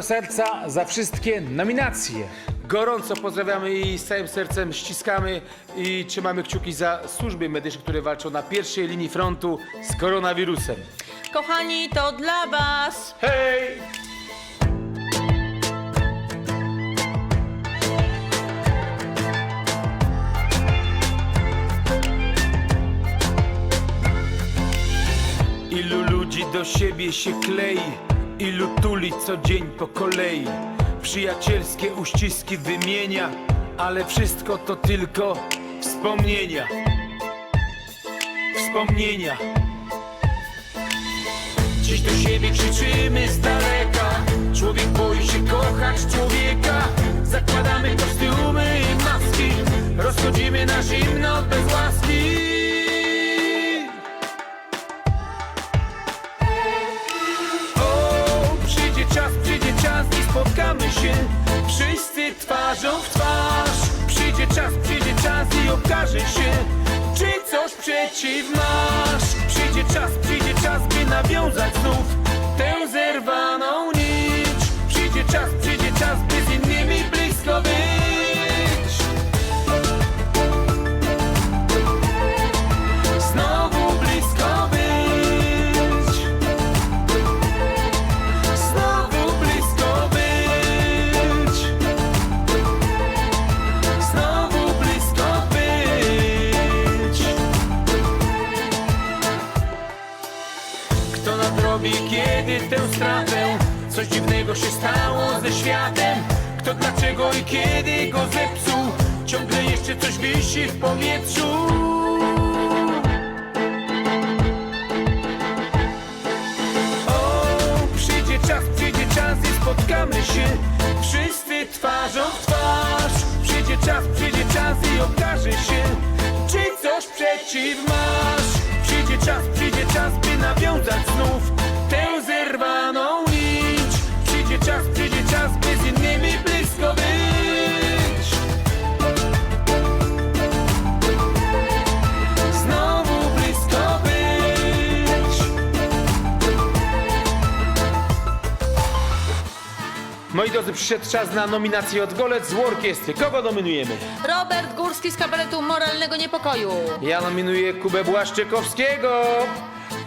serca za wszystkie nominacje. Gorąco pozdrawiamy i z całym sercem ściskamy i trzymamy kciuki za służby medyczne, które walczą na pierwszej linii frontu z koronawirusem. Kochani, to dla was. Hej! Ilu ludzi do siebie się klei, ilu tuli co dzień po kolei. Przyjacielskie uściski wymienia, ale wszystko to tylko wspomnienia. Wspomnienia. Dziś do siebie krzyczymy z daleka Człowiek boi się kochać człowieka Zakładamy kostiumy i maski Rozchodzimy na zimno i okaże się Czy coś przeciw masz. Przyjdzie czas, przyjdzie czas, by nawiązać znów Nadrobi kiedy tę stratę. Coś dziwnego się stało ze światem. Kto dlaczego i kiedy go zepsuł? Ciągle jeszcze coś wisi w powietrzu. O, przyjdzie czas, przyjdzie czas i spotkamy się. Wszyscy twarzą w twarz. Przyjdzie czas, przyjdzie czas i okaże się Moi drodzy, przyszedł czas na nominację od Golec z orkiestry. Kogo nominujemy? Robert Górski z kabaretu Moralnego Niepokoju. Ja nominuję Kubę Błaszczykowskiego.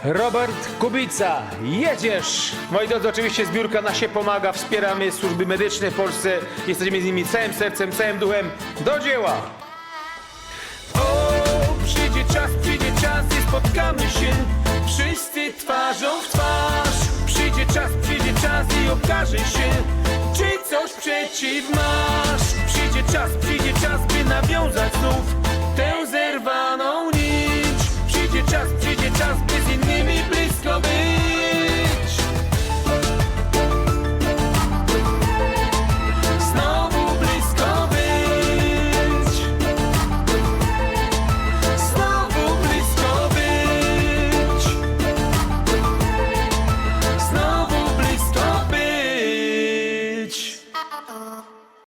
Robert Kubica, jedziesz! Moi drodzy, oczywiście zbiórka na się pomaga. Wspieramy służby medyczne w Polsce. Jesteśmy z nimi całym sercem, całym duchem. Do dzieła! O, przyjdzie czas, przyjdzie czas i spotkamy się Wszyscy twarzą w twarz Przyjdzie czas, przyjdzie czas i okaże się Czy coś przeciw masz. Przyjdzie czas, przyjdzie czas, by nawiązać znów